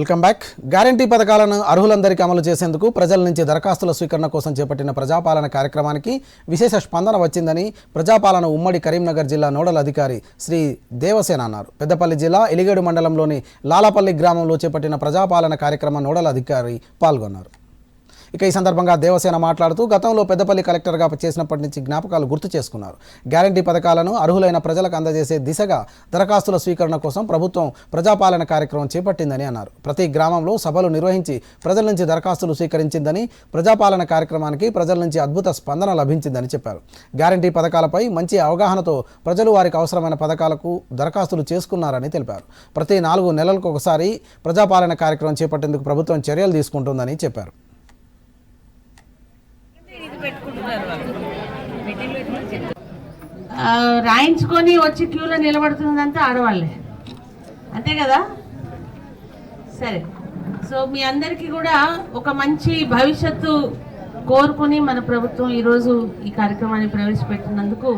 Welcome back. Guarantee పథకాలను అర్హులందరికీ అమలు చేసేందుకు ప్రజల నుంచి దరఖాస్తుల స్వీకరణ కోసం చేపట్టిన ప్రజాపాలన కార్యక్రమానికి విశేష స్పందన వచ్చిందని ప్రజాపాలన ఉమ్మడి కరీంనగర్ జిల్లా నోడల్ అధికారి శ్రీ దేవసేన అన్నారు. పెద్దపల్లి జిల్లా ఎలిగేడు మండలంలోని లాలపల్లి గ్రామంలో చేపట్టిన ప్రజాపాలన కార్యక్రమ నోడల్ అధికారి పాల్గొన్నారు. ఇక ఈ సందర్భంగా దేవసేన మాట్లాడుతూ గతంలో పెద్దపల్లి కలెక్టర్గా చేసినప్పటి నుంచి జ్ఞాపకాలు గుర్తు చేసుకున్నారు. గ్యారంటీ పథకాలను అర్హులైన ప్రజలకు అందజేసే దిశగా దరఖాస్తుల స్వీకరణ కోసం ప్రభుత్వం ప్రజాపాలన కార్యక్రమం చేపట్టిందని అన్నారు. ప్రతి గ్రామంలో సభలు నిర్వహించి ప్రజల నుంచి దరఖాస్తులు స్వీకరించిందని ప్రజాపాలన కార్యక్రమానికి ప్రజల నుంచి అద్భుత స్పందన లభించిందని చెప్పారు. గ్యారంటీ పథకాలపై మంచి అవగాహనతో ప్రజలు వారికి అవసరమైన పథకాలకు దరఖాస్తులు చేసుకున్నారని తెలిపారు. ప్రతి నాలుగు నెలలకు ఒకసారి ప్రజాపాలన కార్యక్రమం చేపట్టేందుకు ప్రభుత్వం చర్యలు తీసుకుంటుందని చెప్పారు. రాయించుకొని వచ్చి క్యూలో నిలబడుతున్నదంతా ఆడవాళ్ళే. అంతే కదా? సరే. సో మీ అందరికీ కూడా ఒక మంచి భవిష్యత్తు కోరుకుని మన ప్రభుత్వం ఈరోజు ఈ కార్యక్రమాన్ని ప్రవేశపెట్టినందుకు